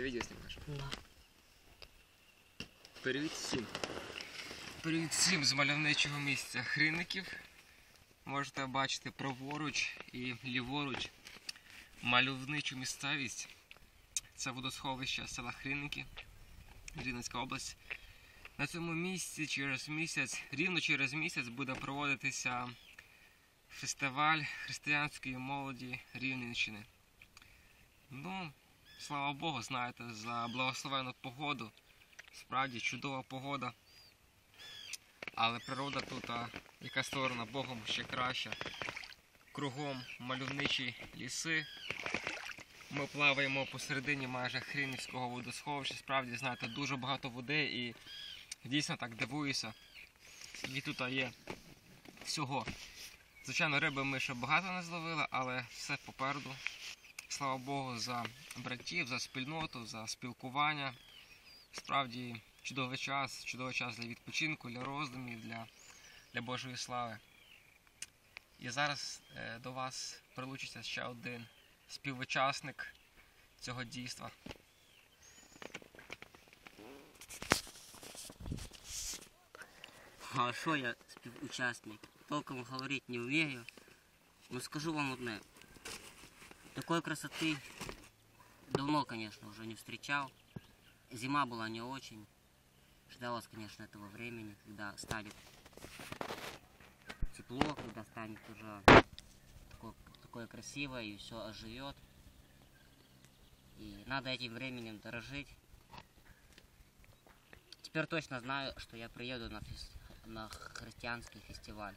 Ты видео снимаешь? Да. Привіт всім. Привіт всім з мальовничого місця Хриників. Можете бачити праворуч і ліворуч мальовничу місцевість. Це водосховище села Хриники, Рівненська область. На цьому місці через місяць, рівно через місяць буде проводитися фестиваль християнської молоді Рівненщини. Ну, слава Богу, знаєте, за благословену погоду. Справді чудова погода. Але природа тут, яка створена Богом ще краща. Кругом мальовничі ліси. Ми плаваємо посередині майже Хрінівського водосховища. Справді, знаєте, дуже багато води і дійсно так дивуюся. І тут є всього. Звичайно, риби ми ще багато не зловили, але все попереду. Слава Богу, за братів, за спільноту, за спілкування. Справді чудовий час, чудовий час для відпочинку, для роздумів, для, для Божої слави. І зараз е, до вас прилучиться ще один співучасник цього дійства. А що я співучасник? Толком говорить не вмію. Но скажу вам одне. Такой красоты давно, конечно, уже не встречал. Зима была не очень. Ждалось, конечно, этого времени, когда станет тепло, когда станет уже такое, такое красивое и все оживет. И надо этим временем дорожить. Теперь точно знаю, что я приеду на, фес- на христианский фестиваль.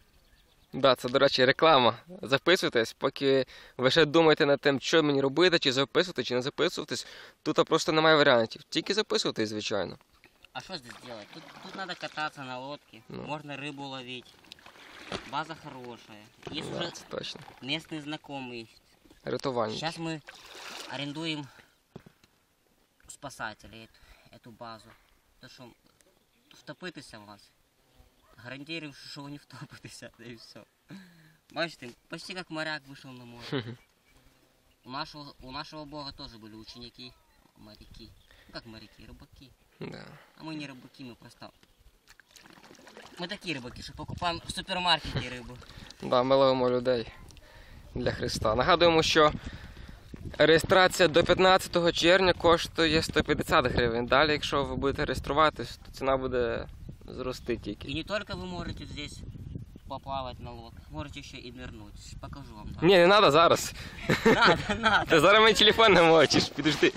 Да, це, до речі, реклама. Записуйтесь, поки ви ще думаєте над тим, що мені робити, чи записувати, чи не записуватись. Тут просто немає варіантів. Тільки записуйтесь, звичайно. А что здесь делать? Тут, тут надо кататься на лодке, Ну. можно рыбу ловить. База хорошая. Есть Да, уже це точно. местные знакомые. Рятувальники. Сейчас мы арендуем спасателей эту, эту базу. То що втопитися в вас. Гарантируем, що ви не втопитеся, да і все. Бачите, почти как моряк вышел на море. У нашего, у нашего бога тоже были ученики, моряки. Ну как моряки, рыбаки. Да. А мы не рыбаки, мы просто... Мы такие рыбаки, что покупаем в супермаркете рыбу. Да, ми ловимо людей для Христа. Нагадуємо, що реєстрація до 15 червня коштує 150 гривень. Далі, якщо ви будете реєструватись, то ціна буде зрости тільки. И не только вы можете здесь поплавать на лодках, можете еще и нырнуть. Покажу вам. Ні, не треба зараз. Надо, надо. Ти зараз мій телефон не мочиш, підожди.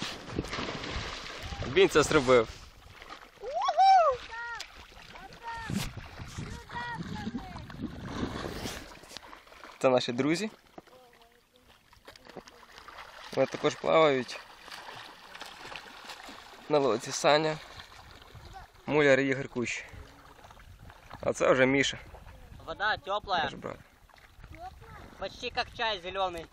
Він це зробив. Це наші друзі. Вони також плавають. На лодці Саня, Муляр і Ігор Кущ. А це вже Міша, Вода теплая, наш брат. почти как чай зеленый.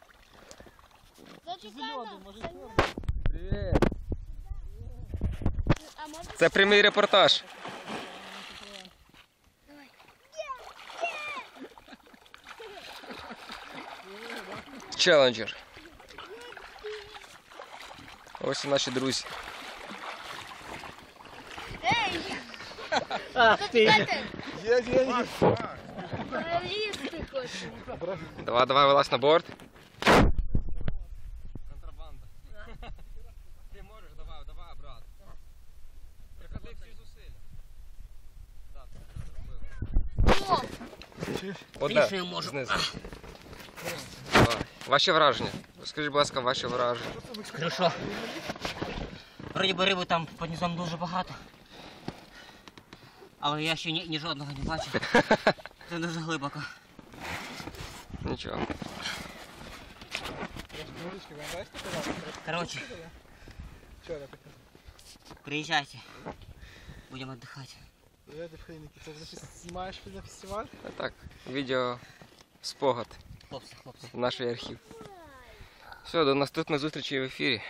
Привіт! Це прямий репортаж. Челенджер. Ось і наші друзі. Ах ты! Лізти хочу. Давай, давай, вилазь на борт. Контрабанда. Ти можеш, давай, давай, брат. Приклади всі зусилля. Так, ти Одне, Більше я можу. знизу. Давай. Ваші враження. Скажіть, будь ласка, ваші враження. Хорошо. Вроді би риби там під низом дуже багато. Але я ще ні, ні жодного не бачив. Це дуже глибоко. Нічого. Короче, приезжайте. Будем отдыхать. Привет, Хреники. Ты вже знімаєш на фестиваль? А так, відео спогад Хлопцы, хлопцы. в наш архів. Все, до наступної зустрічі в ефірі.